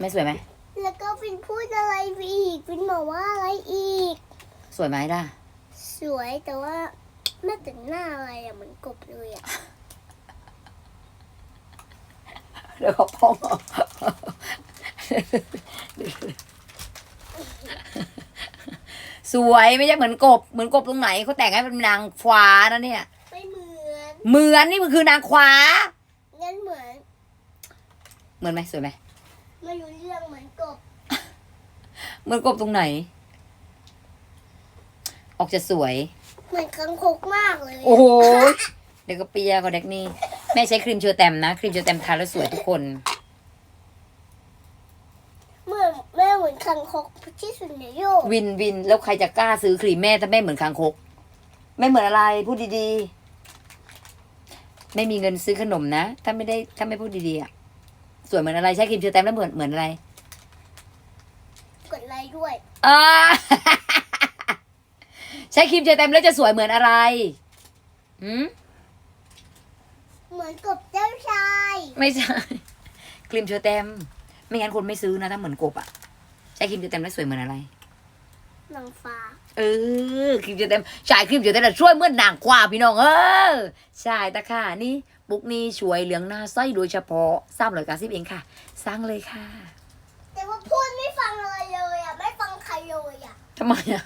ไม่สวยไหม แล้วก็ฟินพูดอะไรไปอีกฟินบอกว่าอะไรอีก สวยไหมล่ะ สวยแต่ว่าแม่แต่งหน้าอะไรอะเหมือนกบเลยอะเดี๋ยวเขาพ้องเอาสวยไม่ใช่เหมือนกบ เหมือนกบตรงไหนเขาแต่งให้เป็นนางฟ้านะเนี่ย ไม่เหมือน เหมือนนี่มันคือนางฟ้างั้นเหมือน เหมือนไหมสวยไหม ไม่รู้เรื่องเหมือนกบเหมือนกบตรงไหน ออกจะสวย เหมือนคังคกมากเลยอะโอ้โหเด็กก็เปียก็เด็กนี่แม่ใช้ครีมเชอร์แตมนะ ครีมเชอร์แตมทาแล้วสวยทุกคน เหมือนแม่เหมือนคังคกที่สุดในโลกวินวินแล้วใครจะกล้าซื้อครีมแม่ถ้าแม่เหมือนคางคกแม่เหมือนอะไรพูดดีๆ ไม่มีเงินซื้อขนมนะ ถ้าไม่ได้ถ้าไม่พูดดีๆอะ สวยเหมือนอะไรใช้ครีมเชอร์แตมแล้วเหมือนเหมือนอะไรกดไลค์ด้วยอ่า ใช้ครีมเชอร์แตมแล้วจะสวยเหมือนอะไรหืมเหมือนกบเจ้าชายไม่ใช่ ครีมเชอร์แตมไม่งั้นคนไม่ซื้อนะถ้าเหมือนกบอะใช้ครีมเชอร์แตมแล้วสวยเหมือนอะไร นางฟ้า เออครีมเจอเต็มชายครีมเจอเต็มช่วยเมื่อนางกว่าพี่น้องเออใช่ตะค่ะนี่บุกนี่ช่วยเหลืองหน้าสร้อยโดยเฉพาะสามร้อยเก้าสิบเองค่ะ สร้างเลยค่ะ แต่ว่าพูดไม่ฟังเลยเลยอะไม่ฟังใครเลยอะทำไมอะ